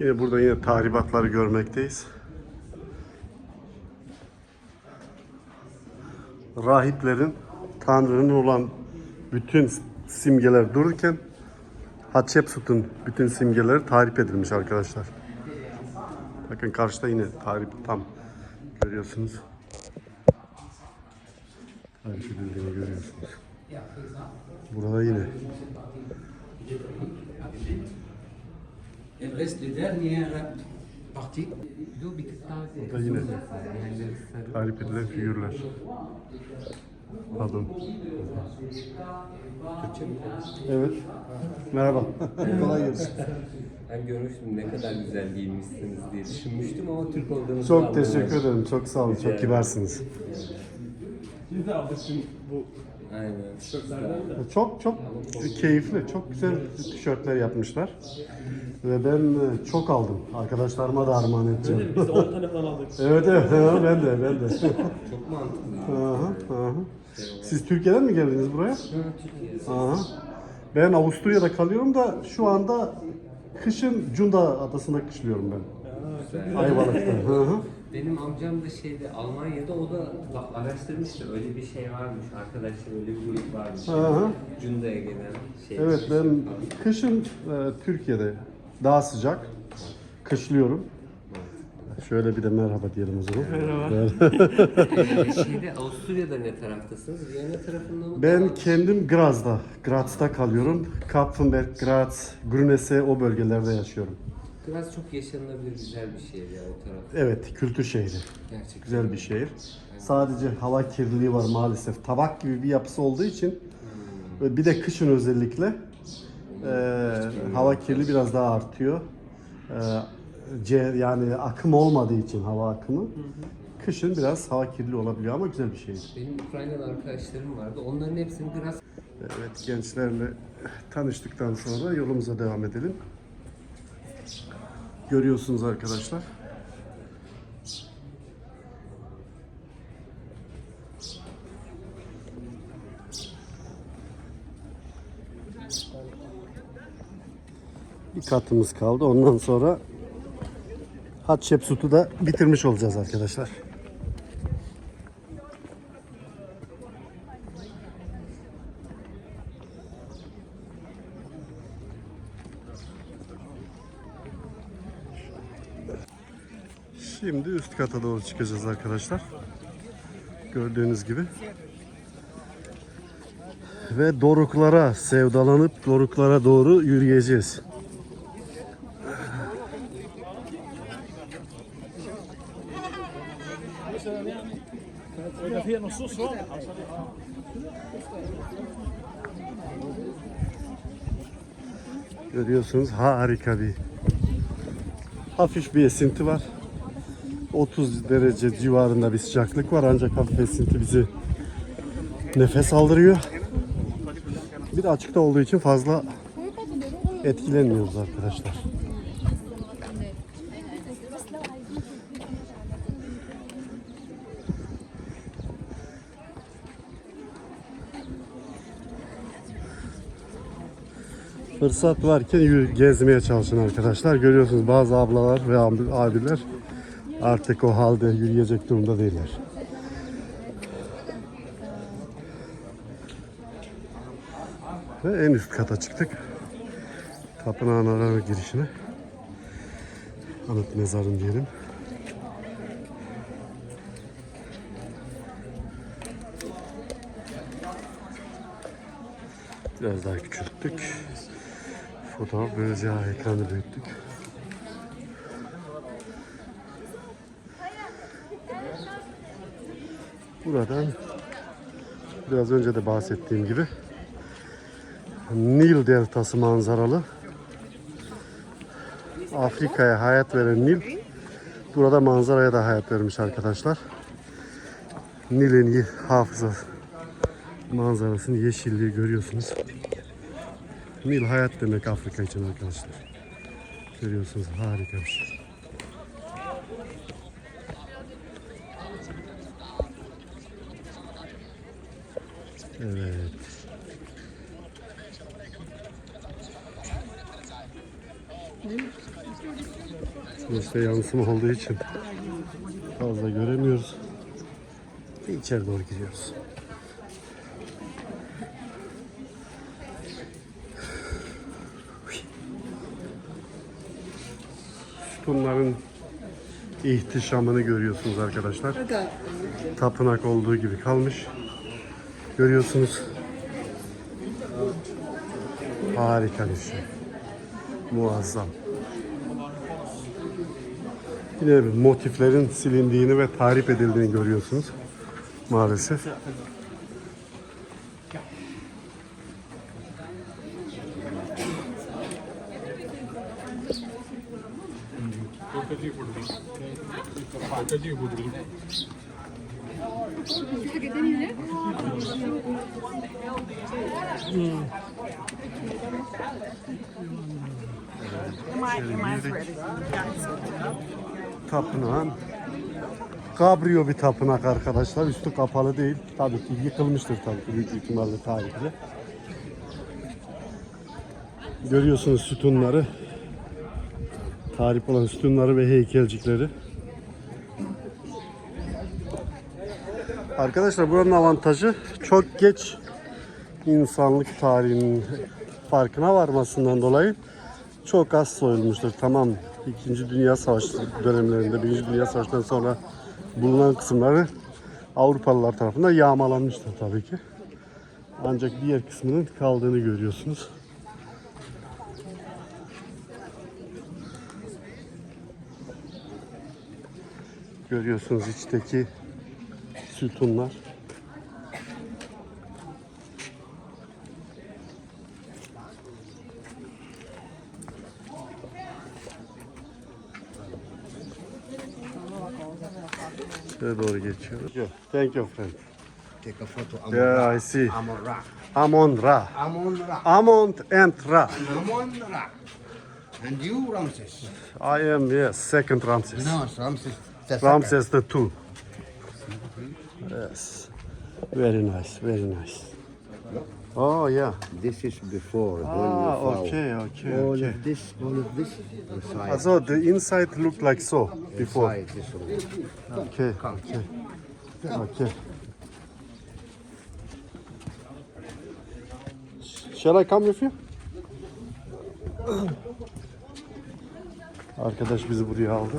Yine burada yine tahribatları görmekteyiz. Rahiplerin Tanrı'nın olan bütün simgeler dururken Hatshepsut'un bütün simgeleri tahrip edilmiş arkadaşlar. Bakın karşıda yine tahrip tam görüyorsunuz. Tahrip edildiğini görüyorsunuz. Burada yine Il reste les dernières parties. Burada yine tahrip edilen figürler. Pardon. Evet. Merhaba. Kolay gelsin. Ben görmüştüm ne kadar güzel giyinmişsiniz diye düşünmüştüm ama Türk olduğunuzu Çok teşekkür ederim. Çok sağ olun. Çok kibarsınız. Aynen. Çok güzel. Çok çok keyifli. Çok güzel tişörtler yapmışlar. Ve ben e, çok aldım. Arkadaşlarıma da armağan edeceğim. Biz de 10 tane falan aldık. evet evet. Ha, Ben de ben de. Çok mantıklı. Aha, aha. Siz Türkiye'den mi geldiniz buraya? Aha. Ben Avusturya'da kalıyorum da şu anda kışın Cunda adasında kışlıyorum ben. Ayvalık'ta. Hı hı. Benim amcam da şeyde Almanya'da o da ba- araştırmıştı. Öyle bir şey varmış. Arkadaşlar öyle bir grup varmış. Aha. Cunda'ya gelen şey. Evet ben kışın e, Türkiye'de daha sıcak kışlıyorum. Şöyle bir de merhaba diyelim o zaman. Ee, şeyde Avusturya'da ne taraftasınız? Viyana tarafında mı? Ben kendim Graz'da, Graz'da kalıyorum. Kapfenberg, Graz, Grünese o bölgelerde yaşıyorum. Biraz çok yaşanılabilir güzel bir şehir ya o taraf. Evet, kültür şehri. Gerçekten. Güzel bir şehir. Sadece hava kirliliği var maalesef. Tabak gibi bir yapısı olduğu için ve bir de kışın özellikle e, hava kirliliği biraz daha artıyor. E, C, yani akım olmadığı için hava akımı. Kışın biraz hava kirli olabiliyor ama güzel bir şehir. Benim Ukraynalı arkadaşlarım vardı. Onların hepsini biraz Evet gençlerle tanıştıktan sonra yolumuza devam edelim. Görüyorsunuz arkadaşlar. Bir katımız kaldı. Ondan sonra Hatshepsut'u da bitirmiş olacağız arkadaşlar. Şimdi üst kata doğru çıkacağız arkadaşlar. Gördüğünüz gibi. Ve doruklara sevdalanıp doruklara doğru yürüyeceğiz. Görüyorsunuz harika bir hafif bir esinti var. 30 derece civarında bir sıcaklık var ancak hafif esinti bizi nefes aldırıyor. Bir de açıkta olduğu için fazla etkilenmiyoruz arkadaşlar. Fırsat varken gezmeye çalışın arkadaşlar. Görüyorsunuz bazı ablalar ve abi- abiler artık o halde yürüyecek durumda değiller. Ve en üst kata çıktık. Tapınağın ara girişine. Anıt mezarın diyelim. Biraz daha küçülttük. Fotoğraf böylece ekranı büyüttük. Buradan biraz önce de bahsettiğim gibi Nil deltası manzaralı Afrika'ya hayat veren Nil burada manzaraya da hayat vermiş arkadaşlar. Nil'in hafıza manzarasını, yeşilliği görüyorsunuz. Nil hayat demek Afrika için arkadaşlar. Görüyorsunuz harika bir şey. Evet. Sonuçta yansıma olduğu için fazla göremiyoruz. Ve içeri doğru giriyoruz. Bunların ihtişamını görüyorsunuz arkadaşlar. Tapınak olduğu gibi kalmış. Görüyorsunuz. Harika bir şey. Muazzam. Yine motiflerin silindiğini ve tahrip edildiğini görüyorsunuz. Maalesef. Tapınağın Kabrio bir tapınak arkadaşlar. Üstü kapalı değil. Tabii ki yıkılmıştır tabii ki büyük ihtimalle tarihte. Görüyorsunuz sütunları. Tarih olan sütunları ve heykelcikleri. Arkadaşlar buranın avantajı çok geç insanlık tarihinin farkına varmasından dolayı çok az soyulmuştur. Tamam İkinci Dünya Savaşı dönemlerinde, Birinci Dünya Savaşı'ndan sonra bulunan kısımları Avrupalılar tarafından yağmalanmıştır tabii ki. Ancak diğer kısmının kaldığını görüyorsunuz. Görüyorsunuz içteki sütunlar. Şöyle doğru geçiyoruz. Thank you friend. Take a photo. Amon Yeah, Ra. I see. Amon Ra. Amon Ra. Amon Ra. Amon and Ra. Amon Ra. And you, Ramses. I am yes, second Ramses. No, Ramses. the. Ramses the two. Yes. Very nice, very nice. Oh yeah. This is before. when Ah, you found okay, okay, All okay. of this, all of this, the side. So the inside looked like so before. This one. Okay, okay, okay. Shall I come with you? Arkadaş bizi buraya aldı.